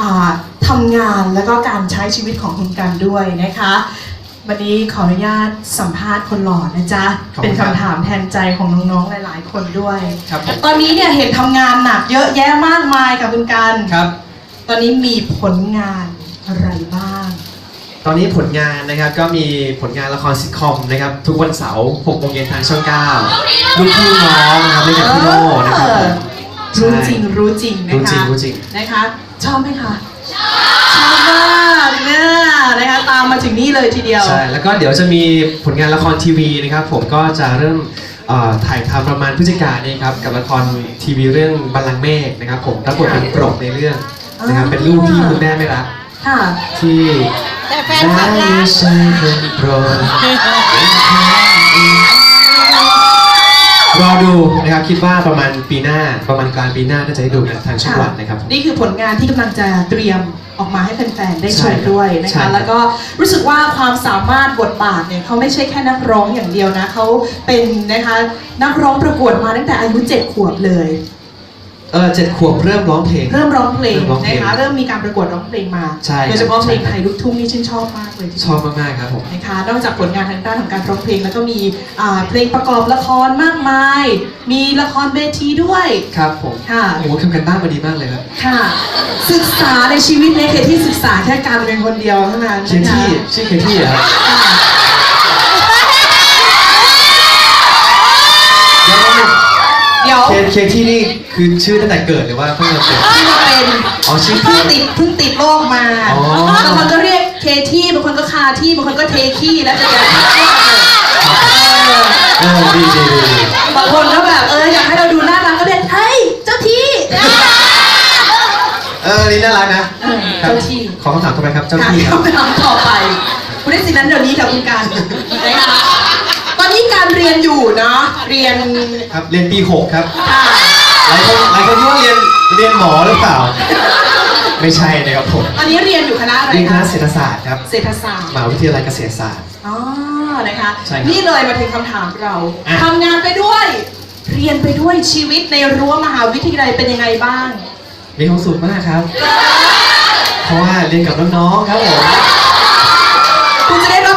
อ่าทำงานแล้วก็การใช้ชีวิตของคุณกันด้วยนะคะ วันนี้ขออนุญาตสัมภาษณ์คนหล่อนะจ๊ะ ขอบคุณเป็นครับคำถามแทนใจของน้องๆหลาย ๆ คนด้วย ครับผมตอนนี้เนี่ยเห็นทำงานหนักเยอะแยะมากมายกับคุณกัน ครับ ตอนนี้มีผลงานอะไรบ้าง ตอนนี้ผลงานนะครับก็มีผลงานละครซิทคอมนะครับทุกวันเสาร์6โมงเย็นทางช่อง9ลูกพี่น้องนะครับเล่นกับพี่โน่นะครับผม รู้จริงรู้จริงนะคะรู้จริงรู้จริง นะคะชอบไหมคะชอบมากเนี่ยนะคะตามมาถึงนี่เลยทีเดียว ใช่ แล้วก็เดี๋ยวจะมีผลงานละครทีวีนะครับ ผมก็จะเริ่มเอ่อถ่ายทำประมาณพฤศจิกายนนี้ครับ กับละครทีวีเรื่องบัลลังก์เมฆนะครับผมรับบทเป็นโปรดในเรื่องนะครับ เป็นลูกที่คุณแม่ไม่รัก ค่ะ ที่แต่แฟนคลับรัไม่กใช่คนโปรด รอดูนะครับคิดว่าประมาณปีหน้าประมาณกลางปีหน้าน่าจะได้ดูกันทางช่องวันนะครับผมนี่คือผลงานที่กำลังจะเตรียมออกมาให้แฟนๆ ได้ชใช่มครับด้วยนะใช่ครัคะบแล้วก็รู้สึกว่าความสามารถบทบาทเนี่ยเขาไม่ใช่แค่นักร้องอย่างเดียวนะเขาเป็นนะคะนักร้องประกวดมาตั้งแต่อายุ 7 ขวบเลย เออเจ็ดขวบเริ่มร้องเพลง เริ่มร้องเพลงเริ่มร้องเพลนะงคะเริ่มมีการประกวดร้องเพลงมาใช่โดยเฉพาะครับเพลงใช่ไทยลูกทุ่งนี่ชื่นชอบมากเลยทีชเดียว อบมากๆครับผม นะคะนอกจากผลงานทางด้านของการร้องเพลงแล้วก็มีอ่าเพลงประกอบละครมากมาย มีละครเวทีด้วย ครับผมค่ะ โอ้โหทำกันบ้านมาดีมากเลยครับค่ะ ศึกษาในชีวิตในเคที่ศึกษาแค่การเรียนคนเดียวเท่านั้นเคที่ชื่อเคที่เหรอครับค่ะ เดี๋ยวเดี๋ยวเคเคที่นี่คือชื่อตั้งแต่เกิดหรือว่าเพิ่งมาเกิดที่มาเป็นอ๋อชื่อเพิ่งติดเพิ่งติดโรคมาอ๋อ บางคนก็เรียกเคที่บางคนก็คาที่บางคนก็เทขี้แล้วจะยังเออดีดีดีดีบางคนก็แบบเอออยากให้เราดูน่ารักก็เรียกเฮ้ยเจ้าที่เออนี่น่ารักนะเออครับเจ้าที่ขอคำถามต่อไปครับเจ้าค่ะที่ครับคำถามต่อไป คุณได้สิทธินั้นเดี๋ยวนี้ค่ะคุณการนะคะตอนนี้ การเรียนอยู่เนาะเรียนครับเรียนปีหกครับค่ะหลายคนหลายคนคิดว่าเรียนเรียนหมอหรือเปล่า ไม่ใช่นะครับผมตอนนี้เรียนอยู่คณะอะไรเรียนคณะคะเศรษฐศาสตร์ครับเศรษฐศาสตร์มหาวิทยาลัยเกษตรศาสตร์ อ๋อนะคะ ใช่ครับนี่เลยมาถึงคำถามเราอะ ทำงานไปด้วย เรียนไปด้วยชีวิตในรั้วมหาวิทยาลัยเป็นยังไงบ้าง มีความสุขมากครับ เพราะว่าเรียนกับน้องๆครับผม คุณจะได้รับ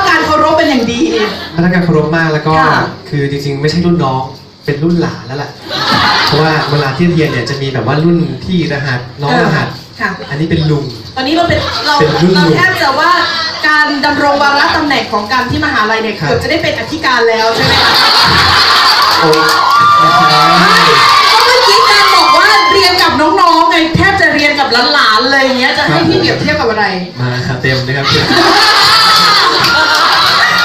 พนักงานเคารพมากแล้วก็ค่ะ คือจริงๆ ไม่ใช่รุ่นน้องเป็นรุ่นหลานแล้วล่ะเพราะว่าเวลาที่เรียนเนี่ยจะมีแบบว่ารุ่นพี่รหัสน้องรหัส ค่ะ อันนี้เป็นลุง ตอนนี้เราเป็นเราเป็นรุ่นเราลุงแทบจะว่าการดำรงวาระตำแหน่งของการที่มหาลัยเนี่ยครับ เกือบจะได้เป็นอธิการแล้วใช่ไหมคะโอ้ยไม่ใช่ก็เมื่อกี้การบอกว่าเรียนกับน้องๆไงแทบจะเรียนกับหลานๆเลยอย่างเงี้ยจะให้พี่เปรียบเทียบกับอะไร มาเต็มนะครับ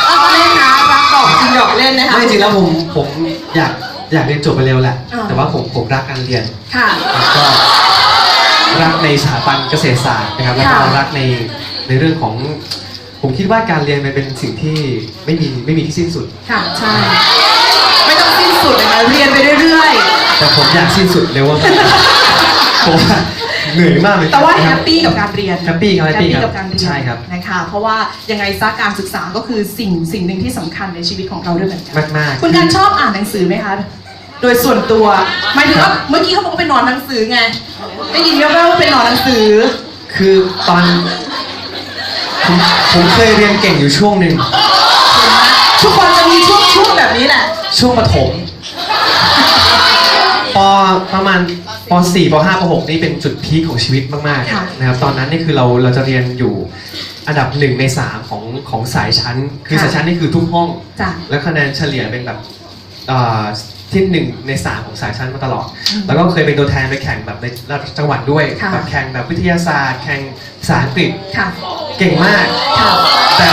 เอาเล่นนะรักดอกจริงหยอกเล่นนะคะ ไม่ จริงแล้วผมผมอยากอยากเรียนจบไปเร็วแหละ อ่า แต่ว่าผมผมรักการเรียนค่ะ แล้วก็รักในสถาบันเกษตรศาสตร์นะครับแล้วก็ค่ะ รักในในเรื่องของ ผมคิดว่าการเรียนมันเป็นสิ่งที่ไม่มีไม่มีที่สิ้นสุด ค่ะใช่ ไม่ต้องสิ้นสุดเลยนะเรียนไปเรื่อยแต่ผมอยากสิ้นสุดเร็วว่าเพราะว่า เหนื่อยมากเลยๆแต่ว่านะแฮครับปปี้กับการเรียนแฮปปี้ครับแฮปปี้ครับกับการเรียนใช่ครับนะคะเพราะว่ายังไงซะการศึกษาก็คือสิ่งสิ่งหนึ่งที่สำคัญในชีวิตของเราด้วยเหมือนกันมากมากๆคุณการชอบอ่านหนังสือไหมคะโดยส่วนตัวหมายถึงว่าเมื่อกี้เขาบอกว่าเป็นนอนหนังสือไงได้ยินแว่วๆว่าเป็นนอนหนังสือ คือตอนผมผมเคยเรียนเก่งอยู่ช่วงหนึ่งทุกคนจะมีช่วงช่วงแบบนี้แหละ ช่วงประถมปประมาณ ป .4 ป .5 ป .6 นี่เป็นจุดพีคของชีวิตมากค่ะๆนะครับตอนนั้นนี่คือเราเราจะเรียนอยู่อันดับหนึ่งในสามของของสายชั้น คือค่ะ สายชั้นนี่คือทุกห้อง จ้ะ แล้วคะแนนเฉลี่ยเป็นแบบเอ่อที่หนึ่งในสามของสายชั้นมาตลอด อืมแล้วก็เคยเป็นตัวแทนไปแข่งแบบในระดับจังหวัดด้วยค่ะ แบบแข่งแบบวิทยาศาสตร์ แข่งภาษาอังกฤษค่ะ เก่งมาก ค่ะแต่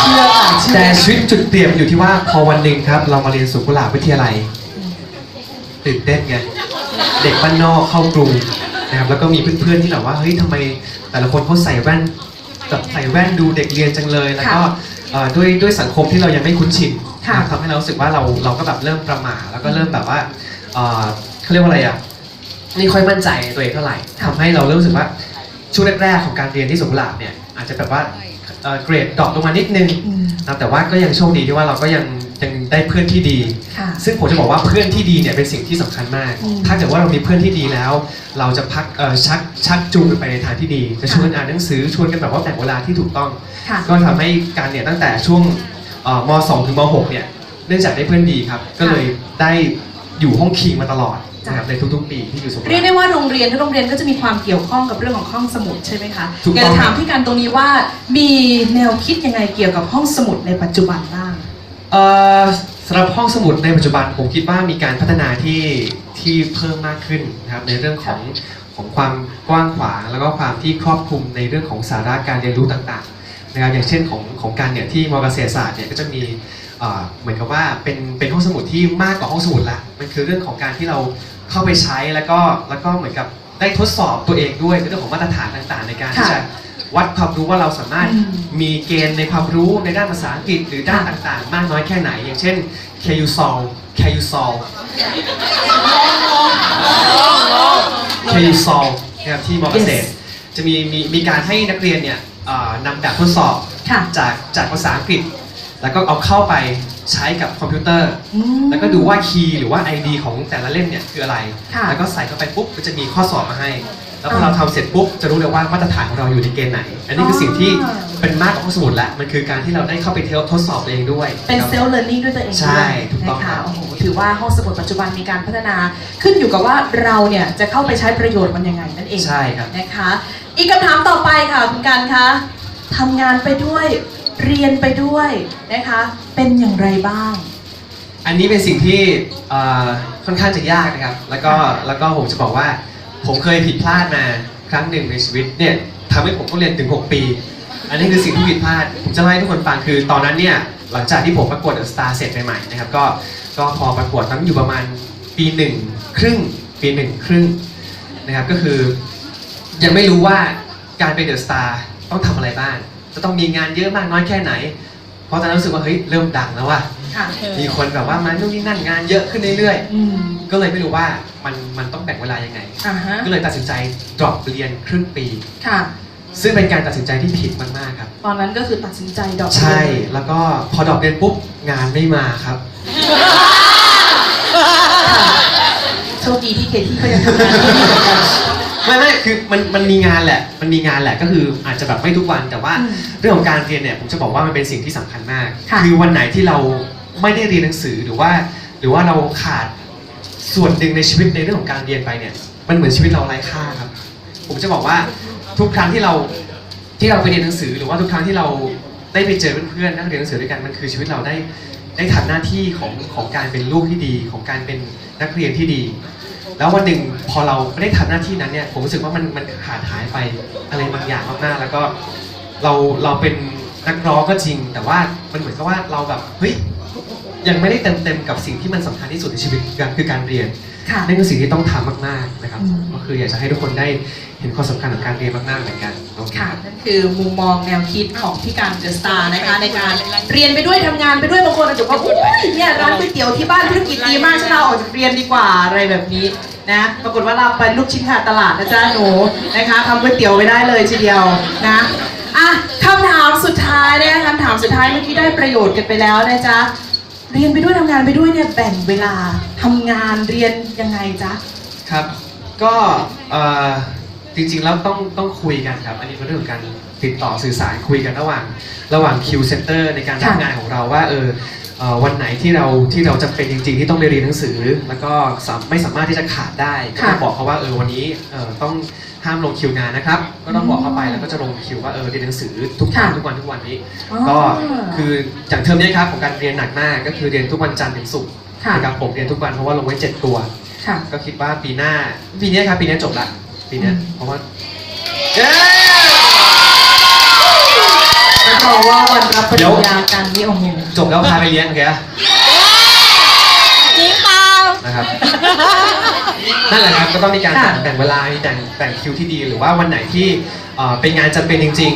เชื่อค่ะเชื่อแต่ชีวิตจุดเปลี่ยนอยู่ที่ว่าพอวันหนึ่งครับ เรามาเรียนสุขุหลาบวิทยาลัยตื่นเต้นไง เด็กบ้านนอกเข้ากรุงนะครับแล้วก็มีเพื่อนๆที่แบบว่าเฮ้ยทำไมแต่ละคนเขาใส่แว่นแบบใส่แว่นดูเด็กเรียนจังเลยแล้วก็เอ่อด้วยด้วยสังคมที่เรายังไม่คุ้นชินค่ะนะครับทำให้เรารู้สึกว่าเราเราก็แบบเริ่มประหม่าแล้วก็เริ่มแบบว่าเอ่อเขาเรียกว่าอะไรอะไม่ค่อยมั่นใจในตัวเองเท่าไหร่ทำให้เราเริ่มรู้สึกว่าช่วงแรกๆของการเรียนที่สุขุหลาบเนี่ยอาจจะแบบว่าเอ่อเกรดดรอปลงมานิดนึง อืม นะครับแต่ว่าก็ยังโชคดีที่ว่าเราก็ยัง ยังได้เพื่อนที่ดี ค่ะ ซึ่งผมจะบอกว่าเพื่อนที่ดีเนี่ยเป็นสิ่งที่สำคัญมาก อืมถ้าเกิดว่าเรามีเพื่อนที่ดีแล้ว เราจะพักเอ่อชักชักจูงกันไปในทางที่ดี จะชวนกันอ่านหนังสือชวนกันแบบว่าแบ่งเวลาที่ถูกต้อง ค่ะ ก็ทำให้การเนี่ยตั้งแต่ช่วงเอ่อม .2 ถึงม .6 เนี่ยเนื่องจากได้เพื่อนดีครับ ก็เลยได้อยู่ห้องคิงมาตลอดนะครับในทุกๆ ปีที่อยู่สงขเรียกลาได้ว่าโรงเรียนทุกโรงเรียนก็จะมีความเกี่ยวข้องกับเรื่องของห้องสมุดใช่ไหมคะถูกอยากต้องจะถามพี่กันตรงนี้ว่ามีแนวคิดยังไงเกี่ยวกับห้องสมุดในปัจจุบันบ้างเอ่อ สำหรับห้องสมุดในปัจจุบันผมคิดว่ามีการพัฒนาที่ที่เพิ่มมากขึ้นนะครับในเรื่องของของความกว้างขวางแล้วก็ความที่ครอบคลุมในเรื่องของสาระการเรียนรู้ต่างๆนะครับอย่างเช่นของของการเนี่ยที่มอเกษตรศาสตร์เนี่ยก็จะมีเหมือนกับว่าเป็นเป็นห้องสมุดที่มากกว่าห้องสมุดละมันคือเรื่องของการที่เราเข้าไปใช้แล้วก็แล้วก็เหมือนกับได้ทดสอบตัวเองด้วยในเรื่องของมาตรฐานต่างๆ ในการที่จะ วัดความรู้ว่าเราสามารถอืมมีเกณฑ์ในความรู้ในด้านภาษาอังกฤษหรือด้านค่ะต่างๆ มากน้อยแค่ไหน อย่างเช่น can you solve can you solve can you solve นะครับที่มอเกษตรจะมีมีมีการให้นักเรียนเนี่ยเอ่อนำแบบทดสอบค่ะจากจากภาษาอังกฤษ แล้วก็เอาเข้าไปใช้กับคอมพิวเตอร์อืมแล้วก็ดูว่าคีย์หรือว่า ID ของแต่ละเล่มเนี่ยคืออะไรค่ะแล้วก็ใส่เข้าไปปุ๊บก็จะมีข้อสอบมาให้ แล้วพออ่าเราทำเสร็จปุ๊บจะรู้เลยว่ามาตรฐานของเราอยู่ในเกณฑ์ไหน อันนี้คือสิ่งที่อ่าเป็นมากกว่าห้องสมุดแล้วมันคือการที่เราได้เข้าไปทดสอบตัวเองด้วยเป็นครับเซลล์เรียนรู้ด้วยตัวเองใช่ด้วยถูกต้องนะครัคะบโอ้โหถือว่าห้องสมุดปัจจุบันมีการพัฒนาขึ้นอยู่กับว่าเราเนี่ยจะเข้าไปใช้ประโยชน์มันยังไงนั่นเองใช่ครับนะคะ อีกคำถามต่อไปค่ะคุณการคะทำงานไปด้วยเรียนไปด้วยนะคะ เป็นอย่างไรบ้าง อันนี้เป็นสิ่งที่เอ่อค่อนข้างจะยากนะครับ แล้วก็แล้วก็ผมจะบอกว่า ผมเคยผิดพลาดมาครั้งหนึ่งในชีวิตเนี่ยทำให้ผมต้องเรียนถึง 6 ปี อันนี้คือสิ่งที่ผิดพลาด ผมจะเล่าให้ทุกคนฟังคือตอนนั้นเนี่ยหลังจากที่ผมประกวดสตาร์เสร็จใหม่ๆนะครับก็ก็พอประกวดตั้งอยู่ประมาณปีหนึ่งครึ่งปีหนึ่งครึ่งนะครับก็คือยังไม่รู้ว่าการเป็นเดอะสตาร์ต้องทำอะไรบ้าง จะต้องมีงานเยอะมากน้อยแค่ไหน เพราะตอนนั้นรู้สึกว่าเฮ้ยเริ่มดังแล้วว่ะ ค่ะมีคนแบบว่ามานู่นนี่นั่นงานเยอะขึ้นเรื่อยอืมๆ ก็เลยไม่รู้ว่ามันมันต้องแบ่งเวลายังไง อ่าฮะก็เลยตัดสินใจ drop เรียนครึ่งปี ค่ะ ซึ่งเป็นการตัดสินใจที่ผิดมากๆครับ ตอนนั้นก็คือตัดสินใจดอกใช่แล้วก็พอดรอปเรียนปุ๊บงานไม่มาครับ โชคดีที่เคที่เขายังทำงานที่ดีเหมือนกัน ไม่ไม่คือมันมันมีงานแหละ มันมีงานแหละก็คืออาจจะแบบไม่ทุกวันแต่ว่า อืมเรื่องของการเรียนเนี่ยผมจะบอกว่ามันเป็นสิ่งที่สำคัญมากค่ะ อวันไหนที่เรา ไม่ได้เรียนหนังสือหรือว่า หรือว่าเราขาดส่วนหนึ่งในชีวิตในเรื่องของการเรียนไปเนี่ย มันเหมือนชีวิตเราไร้ค่าครับ ผมจะบอกว่าทุกครั้งที่เราที่เราไปเรียนหนังสือ หรือว่าทุกครั้งที่เราได้ไปเจอเพื่อนๆนั่งเรียนหนังสือด้วยกันมันคือชีวิตเราได้ได้ทำหน้าที่ของของการเป็นลูกที่ดี ของการเป็นนักเรียนที่ดี แล้ววันหนึ่งพอเราไม่ได้ทำหน้าที่นั้นเนี่ยผมรู้สึกว่ามันมันขาดหายไปอะไรบางอย่างมากๆแล้วก็เราเราเป็นนักร้องก็จริง แต่ว่ามันเหมือนกับว่าเราแบบเฮ้ย ยังไม่ได้เต็มเต็มๆกับสิ่งที่มันสำคัญที่สุดในชีวิตคือคือการเรียนค่ะนั่นคือสิ่งที่ต้องทำมากๆนะครับอืมก็คืออยากจะให้ทุกคนได้เห็นความสำคัญของการเรียนมากๆเหมือนกันโอเคค่ะนั่นคือมุมมองแนวคิดของพี่การเดอะสตาร์นะคะในการเรียนไปด้วยทำงานไปด้วยบางคนอาจจะบอกว่าอุ้ยเนี่ยร้านก๋วยเตี๋ยวที่บ้านธุรกิจดีมากฉันเอาออกจากเรียนดีกว่าอะไรแบบนี้นะปรากฏว่าเราไปลูกชิ้นหาดตลาดนะจ๊ะหนูนะคะทำก๋วยเตี๋ยวไว้ได้เลยทีเดียวนะอะคำถามสุดท้ายนะคะคำถามสุดท้ายเมื่อกี้ได้ประโยชน์กันไปแล้วนะจ๊ะ เรียนไปด้วยทำงานไปด้วยเนี่ยแบ่งเวลาทำงานเรียนยังไงจ๊ะ ครับ ก็เอ่อจริงๆแล้วต้องต้องคุยกันครับ อันนี้เป็นเรื่องของการติดต่อสื่อสารคุยกันระหว่างระหว่างคิวเซ็นเตอร์ในการค่ะทำงานของเราว่าเออเอ่อวันไหนที่เราที่เราจะเป็นจริง ๆ ที่ต้องไปเรียนหนังสือ แล้วก็สามไม่สามารถที่จะขาดได้ก็ต้องบอกเขาว่าเออวันนี้เออต้อง ห้ามลงคิวงานนะครับ ก็ต้องบอกเขาไปแล้วก็จะลงคิวว่าเออเรียนหนังสือทุกวันทุกวันทุกวันนี้ ก็คืออย่างเทอมนี้ครับของการเรียนหนักมากก็คือเรียนทุกวันจันทร์ถึงศุกร์ค่ะนะครับผมเรียนทุกวันเพราะว่าลงไว้เจ็ดตัวค่ะก็คิดว่าปีหน้าปีนี้ครับปีนี้จบละปีนี้อืมเพราะว่าเย้แล้วบอกว่าวันรับปริญญากันนี่โอ้โหจบแล้วพาไปเลี้ยงโอเคอะจริงเปล่านะครับ นั่นแหละครับก็ต้องมีการค่ะ แบ่งเวลามีแบ่งแบ่งคิวที่ดี หรือว่าวันไหนที่เอ่อเป็นงานจำเป็นจริง ๆ